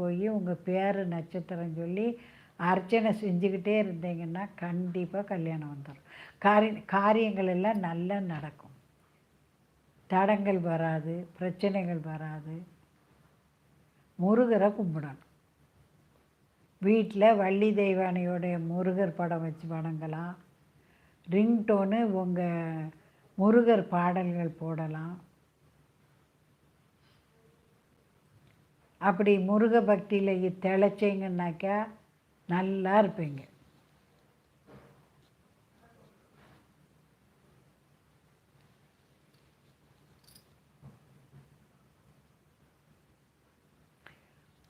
போய் உங்கள் பேர் நட்சத்திரம் சொல்லி அர்ச்சனை செஞ்சுக்கிட்டே இருந்தீங்கன்னா கண்டிப்பாக கல்யாணம் வந்துடும் காரி காரியங்கள் எல்லாம் நல்லா நடக்கும். தடங்கள் வராது பிரச்சனைகள் வராது. முருகரை கும்பிடணும். வீட்டில் வள்ளி தெய்வானையோடைய முருகர் படம் வச்சு வணங்கலாம். ரிங்டோனு உங்கள் முருகர் பாடல்கள் போடலாம். அப்படி முருக பக்தியில் திளைச்சிங்கன்னாக்கா நல்லா இருப்பீங்க.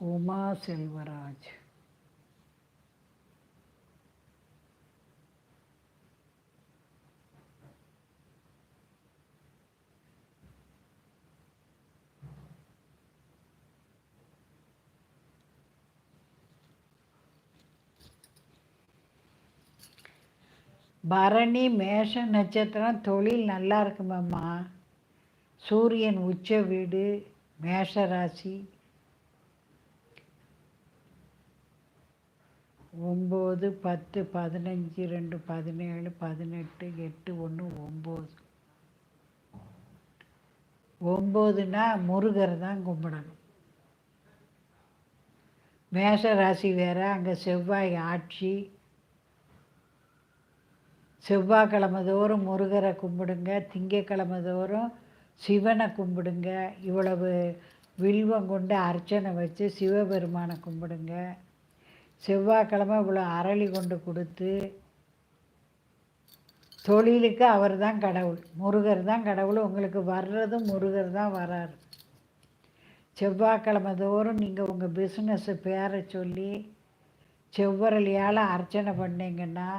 உமா செல்வராஜ். பரணி மேஷ நட்சத்திரம் தொழில் நல்லா இருக்குமாம்மா சூரியன் உச்ச வீடு மேஷ ராசி. ஒம்பது பத்து பதினஞ்சு ரெண்டு பதினேழு பதினெட்டு எட்டு ஒன்று ஒம்பது. ஒம்பதுன்னா முருகர் தான் கும்பிடணும். மேஷ ராசி வேறு அங்கே செவ்வாய் ஆட்சி செவ்வாய்க்கிழமை தோறும் முருகரை கும்பிடுங்க திங்கக்கிழமை தோறும் சிவனை கும்பிடுங்க இவ்வளவு வில்வம் கொண்டு அர்ச்சனை வச்சு சிவபெருமானை கும்பிடுங்க. செவ்வாய்க்கிழமை இவ்வளோ அரளி கொண்டு கொடுத்து தொழிலுக்கு அவர் தான் கடவுள் முருகர் தான் கடவுள் உங்களுக்கு வர்றதும் முருகர் தான் வராரு. செவ்வாய்க்கிழமை தோறும் நீங்கள் உங்கள் பிஸ்னஸை பேரை சொல்லி செவ்வரளியால் அர்ச்சனை பண்ணிங்கன்னா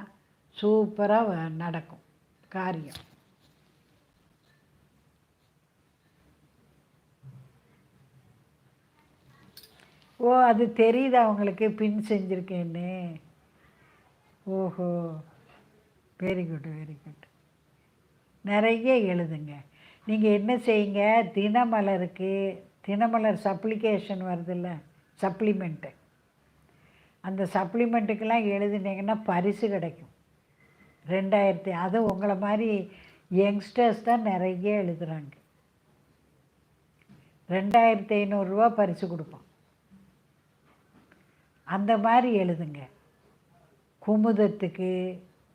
சூப்பராக நடக்கும். காரியம். ஓ அது தெரியுதா அவங்களுக்கு பின் செஞ்சுருக்கேன்னு. ஓஹோ. வெரி குட் வெரி குட் நிறைய எழுதுங்க. நீங்கள் என்ன செய்யுங்க? தினமலருக்கு தினமலர் சப்ளிகேஷன் வருதுல்ல சப்ளிமெண்ட்டு அந்த சப்ளிமெண்ட்டுக்கெல்லாம் எழுதுனீங்கன்னா பரிசு கிடைக்கும். ரெண்டாயிரத்தி அது உங்களை மாதிரி யங்ஸ்டர்ஸ் தான் நிறைய எழுதுகிறாங்க ரெண்டாயிரத்தி ஐநூறுரூவா பரிசு கொடுப்போம். அந்த மாதிரி எழுதுங்க. குமுதத்துக்கு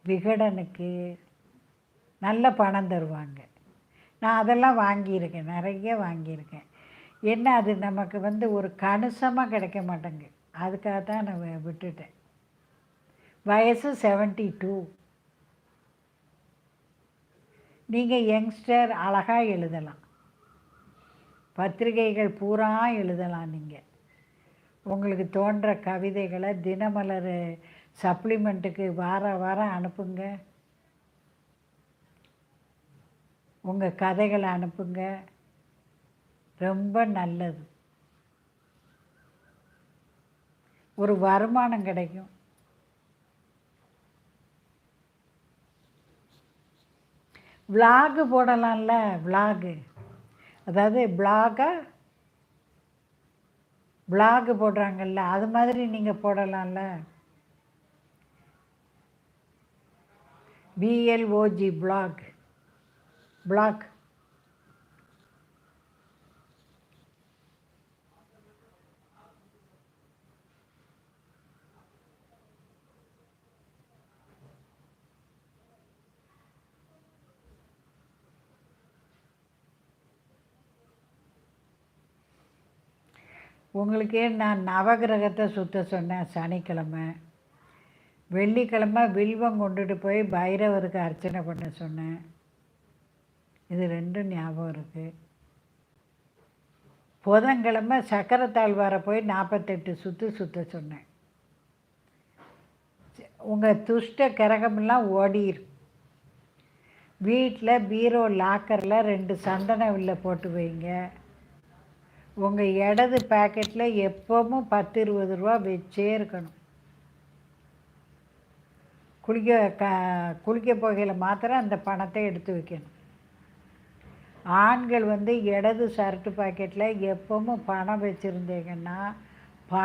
விகடனுக்கு நல்ல பணம் தருவாங்க. நான் அதெல்லாம் வாங்கியிருக்கேன் நிறைய வாங்கியிருக்கேன். என்ன அது நமக்கு வந்து ஒரு கணிசமாக கிடைக்க மாட்டேங்க அதுக்காக தான் நான் விட்டுட்டேன். வயசு செவன்ட்டி டூ நீங்கள் யங்ஸ்டர் அழகாக எழுதலாம். பத்திரிகைகள் பூரா எழுதலாம் நீங்கள் உங்களுக்கு தோன்ற கவிதைகளை தினமலர் சப்ளிமெண்ட்டுக்கு வார வாரம் அனுப்புங்க. உங்கள் கதைகளை அனுப்புங்க. ரொம்ப நல்லது. ஒரு வருமானம் கிடைக்கும். விலாகு போடலாம்ல விலாகு அதாவது பிளாகா பிளாகு போடுறாங்கல்ல அது மாதிரி நீங்கள் போடலாம்ல. பிஎல்ஓஜி பிளாக் பிளாக் உங்களுக்கே நான் நவகிரகத்தை சுற்ற சொன்னேன் சனிக்கிழமை. வெள்ளிக்கிழமை வில்வம் கொண்டுட்டு போய் பைரவருக்கு அர்ச்சனை பண்ண சொன்னேன். இது ரெண்டும் ஞாபகம் இருக்குது புதன்கிழமை சக்கரத்தாழ்வாரை போய் நாற்பத்தெட்டு சுற்று சுற்ற சொன்னேன். உங்கள் துஷ்ட கிரகமெல்லாம் ஓடிரும் வீட்டில் பீரோ லாக்கரில் ரெண்டு சந்தன வில்லை போட்டு வைங்க. உங்கள் இடது பேக்கெட்டில் எப்பவும் பத்து இருபது ரூபா வச்சே இருக்கணும். குளிக்க க குளிக்க போகையில் மாத்திரம் அந்த பணத்தை எடுத்து வைக்கணும். ஆண்கள் வந்து இடது ஷர்ட்டு பாக்கெட்டில் எப்பவும் பணம் வச்சுருந்தீங்கன்னா